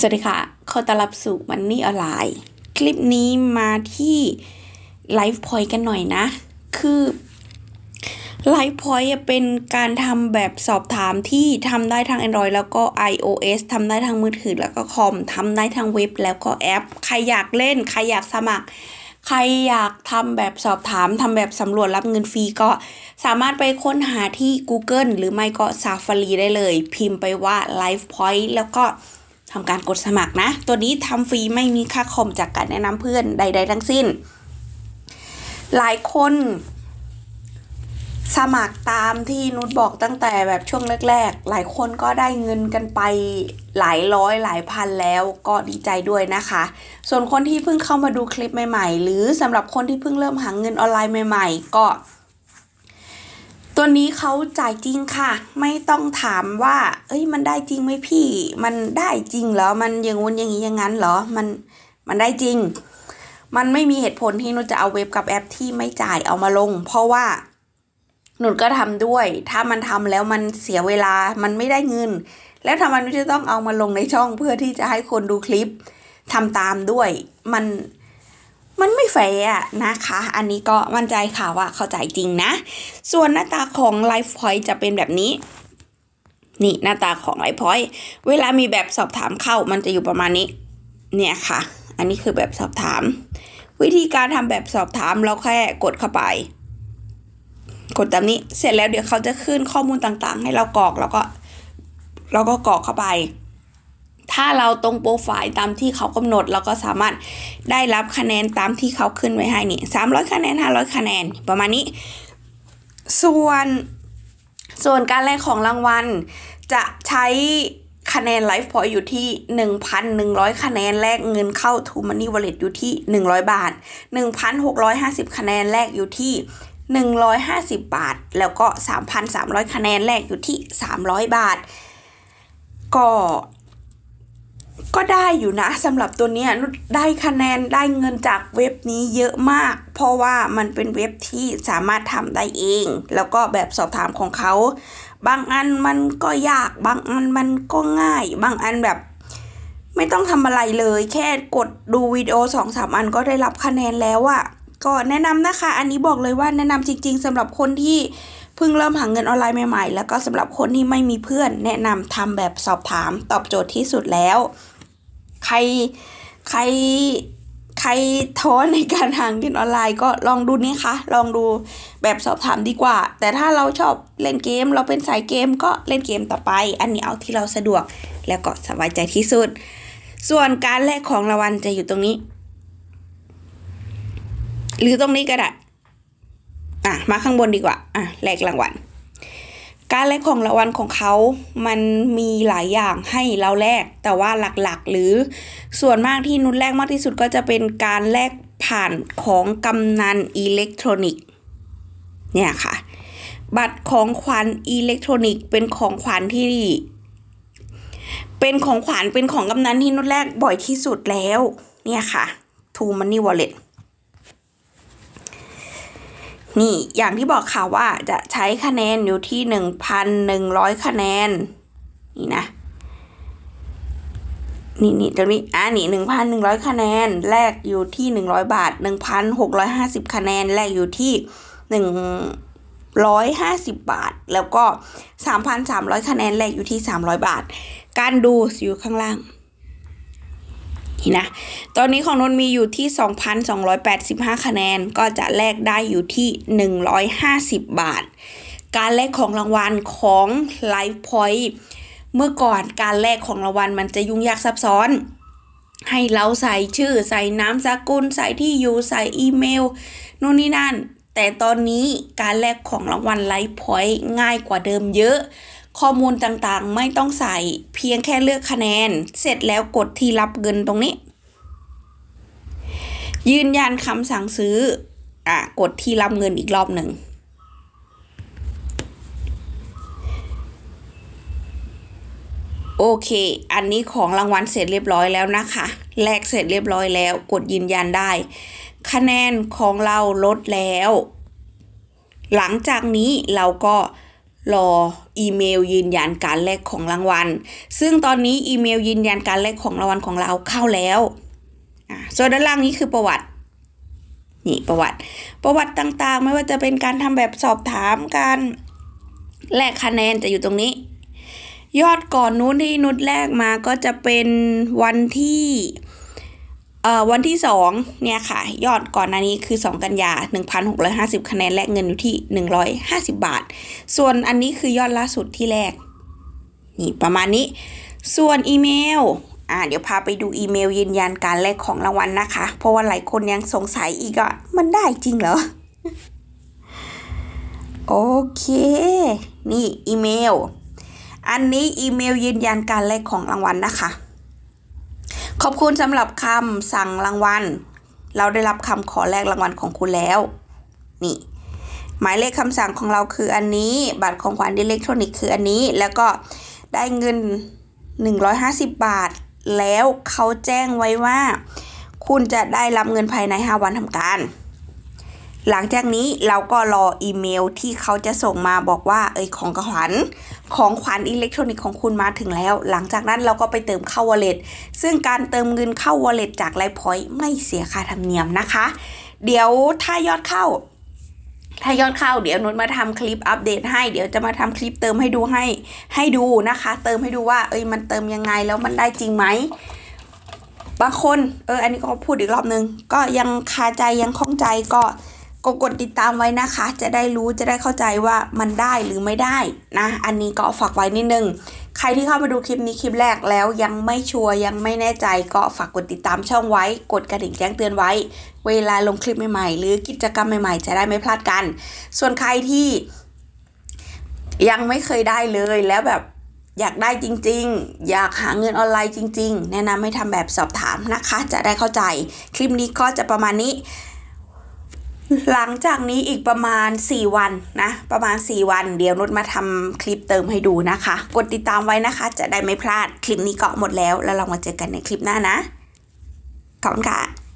สวัสดีค่ะ ขอต้อนรับสู่มันนี่ออนไลน์ คลิปนี้มาที่ไลฟ์พอยต์กันหน่อยนะ คือไลฟ์พอยต์เป็นการทำแบบสอบถามที่ทำได้ทาง Android แล้วก็ iOS ทำได้ทางมือถือแล้วก็คอมทำได้ทางเว็บแล้วก็แอป ใครอยากเล่น ใครอยากสมัคร ใครอยากทำแบบสอบถามทำแบบสำรวจรับเงินฟรีก็สามารถไปค้นหาที่ Google หรือไม่ก็ Safari ได้เลย พิมพ์ไปว่า Life Point แล้วก็ ทำการกดสมัครนะ ตัวนี้ทำฟรีไม่มีค่าคอมจากการแนะนำเพื่อนใด ๆ ทั้งสิ้น หลายคนสมัครตามที่นุชบอกตั้งแต่แบบช่วงแรกๆ หลายคนก็ได้เงินกันไปหลายร้อยหลายพันแล้วก็ดีใจด้วยนะคะ ส่วนคนที่เพิ่งเข้ามาดูคลิปใหม่ๆ หรือสำหรับคนที่เพิ่งเริ่มหาเงินออนไลน์ใหม่ ๆ ก็ ตัวนี้เขาจ่ายจริงค่ะ ไม่ต้องถามว่า เอ้ย มันได้จริงไหมพี่ มันได้จริงเหรอ มันอย่างงู้นอย่างนี้อย่างนั้นเหรอ มัน มันได้จริง มันไม่มีเหตุผลที่หนุชจะเอาเว็บกับแอปที่ไม่จ่ายเอามาลง เพราะว่าหนุนก็ทำด้วย ถ้ามันทำแล้วมันเสียเวลา มันไม่ได้เงิน แล้วทำไมหนุชจะต้องเอามาลงในช่องเพื่อที่จะให้คนดูคลิปทำตามด้วย มัน มันไม่แฟร์อะนะคะ อันนี้ก็มั่นใจค่ะว่าเข้าใจจริงนะ ส่วนหน้าตาของ Life Point จะเป็นแบบนี้ นี่หน้าตาของ Life Point เวลามีแบบสอบถามเข้ามันจะอยู่ประมาณนี้ เนี่ยค่ะ อันนี้คือแบบสอบถาม วิธีการทำแบบสอบถามเราแค่กดเข้าไป กดตามนี้เสร็จแล้วเดี๋ยวเขาจะขึ้นข้อมูลต่างๆ ให้เรากรอกแล้วก็เราก็กรอกเข้าไป ถ้าเราตรงโปรไฟล์ตามที่เขากำหนด เราก็สามารถได้รับคะแนนตามที่เขาขึ้นไว้ให้นี่สามร้อยคะแนนห้าร้อยคะแนนประมาณนี้ ส่วนส่วนการแลกของรางวัล จะใช้คะแนนไลฟ์พอยอยู่ที่ 1,100 คะแนนแลกเงินเข้า To Money Wallet อยู่ที่ 100 บาท 1,650 คะแนนแลกอยู่ที่ 150 บาท แล้วก็ 3,300 คะแนนแลกอยู่ที่ 300 บาท ก็ ก็ได้อยู่นะสำหรับตัวเนี้ยนุชได้คะแนนได้เงินจากเว็บนี้เยอะมาก เพราะว่ามันเป็นเว็บที่สามารถทำได้เอง แล้วก็แบบสอบถามของเขา บางอันมันก็ยาก บางอันมันก็ง่าย บางอันแบบไม่ต้องทำอะไรเลย แค่กดดูวิดีโอสองสามอันก็ได้รับคะแนนแล้วอะก็แนะนำนะคะ อันนี้บอกเลยว่าแนะนำจริง ๆสำหรับคนที่ เพิ่งเริ่มหาเงินออนไลน์ใหม่ๆ แล้วก็สำหรับคนที่ไม่มีเพื่อน แนะนำทำแบบสอบถามตอบโจทย์ที่สุดแล้ว ใครใครใครท้อในการหาเงินออนไลน์ก็ลองดูนี่คะลองดูแบบสอบถามดีกว่า แต่ถ้าเราชอบเล่นเกม เราเป็นสายเกมก็เล่นเกมต่อไป อันนี้เอาที่เราสะดวกแล้วก็สบายใจที่สุด ส่วนการแลกของรางวัลจะอยู่ตรงนี้ หรือตรงนี้ก็ได้ อะมาข้างบนดีกว่าอะแลกรางวัลการแลกของรางวัลของเขามันมีหลายอย่างให้เราแลก แต่ว่าหลักๆ หรือส่วนมากที่นุชแลกมากที่สุดก็จะเป็นการแลกผ่านของกำนันอิเล็กทรอนิกส์ เนี่ยค่ะ บัตรของขวัญอิเล็กทรอนิกส์เป็นของขวัญที่ เป็นของขวัญเป็นของกำนันที่นุชแลกบ่อยที่สุดแล้ว เนี่ยค่ะ To Money Wallet นี่อ นี่อย่างที่บอกค่ะว่าจะใช้คะแนนอยู่ที่หนึ่งพันหนึ่งร้อยคะแนน นี่นะ นี่นี่ตรงนี้อ่านี่หนึ่งพันหนึ่งร้อยคะแนน แลกอยู่ที่หนึ่งร้อยบาทหนึ่งพันหกร้อยห้าสิบคะแนน แลกอยู่ที่หนึ่งร้อยห้าสิบบาท แล้วก็สามพันสามร้อยคะแนน แลกอยู่ที่สามร้อยบาท การดูอยู่ข้างล่าง นี่นะ ตอนนี้ของนนท์มีอยู่ที่ 2,285 คะแนน ก็จะแลกได้อยู่ที่ 150 บาท การแลกของรางวัลของ Life Point เมื่อก่อนการแลกของรางวัลมันจะยุ่งยากซับซ้อน ให้เราใส่ชื่อ ใส่นามสกุล ใส่ที่อยู่ ใส่อีเมล นู่นนี่นั่น แต่ตอนนี้การแลกของรางวัล Life Point ง่ายกว่าเดิมเยอะ ข้อมูลต่างๆ ไม่ต้องใส่เพียงแค่เลือกคะแนน เสร็จแล้วกดที่รับเงินตรงนี้ ยืนยันคำสั่งซื้ออะกดที่รับเงินอีกรอบหนึ่งโอเค อันนี้ของรางวัลเสร็จเรียบร้อยแล้วนะคะ แลกเสร็จเรียบร้อยแล้ว กดยืนยันได้ คะแนนของเราลดแล้ว หลังจากนี้เราก็ รออีเมลยืนยันการแลกของรางวัล ซึ่งตอนนี้อีเมลยืนยันการแลกของรางวัลของเราเข้าแล้วอ่าส่วนด้านล่างนี้คือประวัตินี่ประวัติ ประวัติต่างๆ ไม่ว่าจะเป็นการทำแบบสอบถามการแลกคะแนนจะอยู่ตรงนี้ ยอดก่อนนู้นที่นุชแลกมาก็จะเป็นวันที่ วันที่สองเนี่ยค่ะ ยอดก่อนหน้านี้คือ 2 กันยา 1,650 คะแนนแลกเงินอยู่ที่ 150 บาท ส่วนอันนี้คือยอดล่าสุดที่แลกนี่ประมาณนี้ ส่วนอีเมลอ่าเดี๋ยวพาไปดูอีเมลยืนยันการแลกของรางวัลนะคะ เพราะว่าหลายคนยังสงสัยอีกอะมันได้จริงเหรอ โอเค นี่อีเมล อันนี้อีเมลยืนยันการแลกของรางวัลนะคะ ขอบคุณสำหรับคำสั่งรางวัล เราได้รับคำขอแลกรางวัลของคุณแล้ว นี่ หมายเลขคำสั่งของเราคืออันนี้ บัตรของขวัญอิเล็กทรอนิกส์คืออันนี้ แล้วก็ได้เงิน 150 บาท แล้วเขาแจ้งไว้ว่า คุณจะได้รับเงินภายใน 5 วันทำการ หลังจากนี้เราก็รออีเมลที่เขาจะส่งมาบอกว่า เอ้ยของขวัญ ของขวัญอิเล็กทรอนิกส์ของคุณมาถึงแล้ว หลังจากนั้นเราก็ไปเติมเข้า wallet ซึ่งการเติมเงินเข้า wallet จากไลฟ์พอยต์ไม่เสียค่าธรรมเนียมนะคะ เดี๋ยวถ้ายอดเข้า ถ้ายอดเข้าเดี๋ยวนุชมาทำคลิปอัปเดตให้ เดี๋ยวจะมาทำคลิปเติมให้ดูให้ให้ดูนะคะ เติมให้ดูว่า เอ้ยมันเติมยังไงแล้วมันได้จริงไหมบางคนเอออันนี้ก็พูดอีกรอบนึง ก็ยังคาใจยังข้องใจก็ ก็กดติดตามไว้นะคะ จะได้รู้จะได้เข้าใจว่ามันได้หรือไม่ได้นะ อันนี้ก็ฝากไว้นิดนึง ใครที่เข้ามาดูคลิปนี้คลิปแรกแล้วยังไม่ชัวร์ยังไม่แน่ใจก็ฝากกดติดตามช่องไว้ กดกระดิ่งแจ้งเตือนไว้ เวลาลงคลิปใหม่ๆ หรือกิจกรรมใหม่ๆ จะได้ไม่พลาดกัน ส่วนใครที่ยังไม่เคยได้เลยแล้วแบบอยากได้จริง ๆ อยากหาเงินออนไลน์จริง ๆ แนะนำให้ทำแบบสอบถามนะคะ จะได้เข้าใจ คลิปนี้ก็จะประมาณนี้ หลังจากนี้อีกประมาณ 4 วันนะ ประมาณ 4 วัน เดี๋ยวนุชมาทำคลิปเติมให้ดูนะคะ กดติดตามไว้นะคะ จะได้ไม่พลาดคลิปนี้เกาะหมดแล้ว แล้วเรามาเจอกันในคลิปหน้านะ ขอบคุณค่ะ